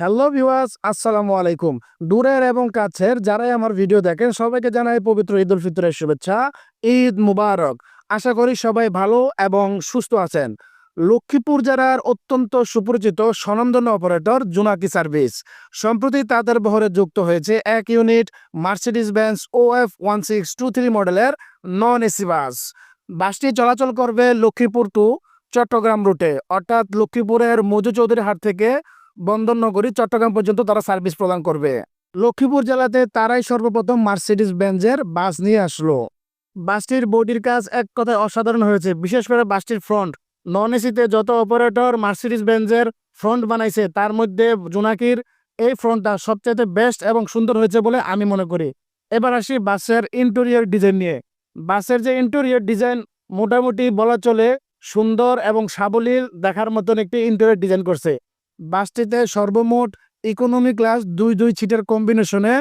Hello viewers আসসালামু আলাইকুম দূরের এবং কাছের যারাই আমার ভিডিও দেখেন, সবাইকে জানাই পবিত্র ঈদ উল ফিতরের শুভেচ্ছা। ঈদ মুবারক। আশা করি সবাই ভালো এবং সুস্থ আছেন। লক্ষ্মীপুর জেলার অত্যন্ত সুপরিচিত স্বনামধন্য অপারেটর জুনাকি সার্ভিস। সম্প্রতি তাদের বহরে যুক্ত হয়েছে এক ইউনিট মার্সিডিস বেঞ্চ ও F one six two three মডেলের নন এসি বাস বাসটি চলাচল করবে লক্ষ্মীপুর টু চট্টগ্রাম রুটে অর্থাৎ লক্ষ্মীপুরের মজু চৌধুরী হাট থেকে বন্দরনগরী, চট্টগ্রাম পর্যন্ত তারা সার্ভিস প্রদান করবে। লক্ষ্মীপুর জেলাতে তারাই সর্বপ্রথম মার্সিডিস বেঞ্জের বাস নিয়ে আসলো। বাসটির বডির কাজ এক কথায় অসাধারণ হয়েছে, বিশেষ করে বাসটির ফ্রন্ট। নন এসিতে যত অপারেটর মার্সিডিস বেঞ্জের ফ্রন্ট বানাইছে, তার মধ্যে জোনাকির এই ফ্রন্টটা সবচেয়ে বেস্ট এবং সুন্দর হয়েছে বলে আমি মনে করি। এবার আসি বাসের ইন্টেরিয়র ডিজাইন নিয়ে। বাসের যে ইন্টেরিয়র ডিজাইন মোটামুটি বলা চলে সুন্দর এবং সাবলীল দেখার মতন একটি ইন্টেরিয়র ডিজাইন করছে। বাসটিতে সর্বমোট ইকোনমি ক্লাস দুই দুই সিটের কম্বিনেশনে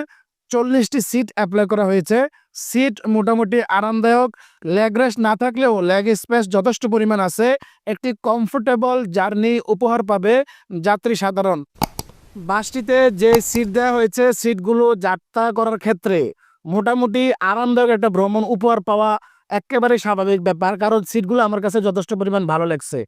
চল্লিশটি সিট অ্যাপ্লাই করা হয়েছে। সিট মোটামুটি আরামদায়ক লেগ রেস্ট না থাকলেও লেগ স্পেস যথেষ্ট পরিমাণ আছে। একটি কমফোর্টেবল জার্নি উপহার পাবে যাত্রী সাধারণ। বাসটিতে যে সিট দেওয়া হয়েছে সিটগুলো যাত্রা করার ক্ষেত্রে মোটামুটি আরামদায়ক একটা ভ্রমণ উপহার পাওয়া একেবারে স্বাভাবিক ব্যাপার, কারণ সিটগুলো আমার কাছে যথেষ্ট পরিমাণ ভালো লাগছে।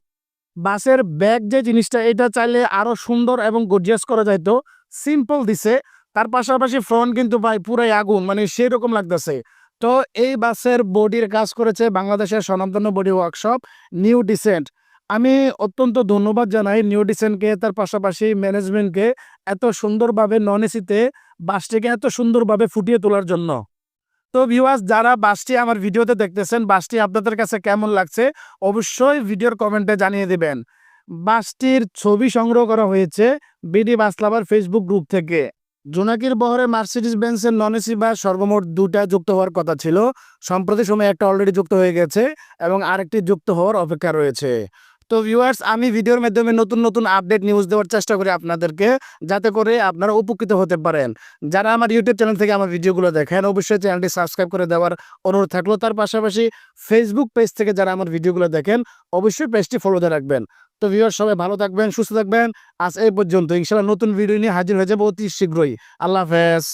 বাসের ব্যাগ যে জিনিসটা, এটা চাইলে আরও সুন্দর এবং গর্জিয়াস করা যাইতো সিম্পল দিছে, তার পাশাপাশি ফ্রন্ট কিন্তু ভাই পুরাই আগুন মানে সেই রকম লাগতেছে। তো এই বাসের বডির কাজ করেছে বাংলাদেশের স্বনামধন্য বডি ওয়ার্কশপ নিউ ডিসেন্ট আমি অত্যন্ত ধন্যবাদ জানাই নিউ ডিসেন্টকে তার পাশাপাশি ম্যানেজমেন্টকে এত সুন্দরভাবে নন এসিতে বাসটিকে এত সুন্দরভাবে ফুটিয়ে তোলার জন্য। তো ভিউয়ার্স যারা বাসটি আমার ভিডিওতে দেখতেছেন, বাসটি আপনাদের কাছে কেমন লাগছে, অবশ্যই ভিডিওর কমেন্টে জানিয়ে দিবেন। বাসটির ছবি সংগ্রহ করা হয়েছে BD bus lover Facebook group থেকে। জোনাকির বহরে মার্সিডিস বেন্সের নন এসি বাস সর্বমোট দুটা যুক্ত হওয়ার কথা ছিল। সম্প্রতি সময় একটা অলরেডি যুক্ত হয়ে গেছে এবং আরেকটি যুক্ত হওয়ার অপেক্ষা রয়েছে। তো ভিউয়ার্স আমি ভিডিওর মাধ্যমে নতুন নতুন আপডেট নিউজ দেওয়ার চেষ্টা করি আপনাদেরকে, যাতে করে আপনারা উপকৃত হতে পারেন। যারা আমার ইউটিউব চ্যানেল থেকে আমার ভিডিওগুলো দেখেন, অবশ্যই চ্যানেলটি সাবস্ক্রাইব করে দেওয়ার অনুরোধ থাকল। তার পাশাপাশি ফেসবুক পেজ থেকে যারা আমার ভিডিওগুলো দেখেন, অবশ্যই পেজটি ফলোতে রাখবেন। তো ভিউয়ার সবাই ভালো থাকবেন, সুস্থ থাকবেন। আজ এই পর্যন্ত। ইনশাআল্লাহ নতুন ভিডিও নিয়ে হাজির হয়ে যাব অতি শীঘ্রই। আল্লাহ হাফেজ।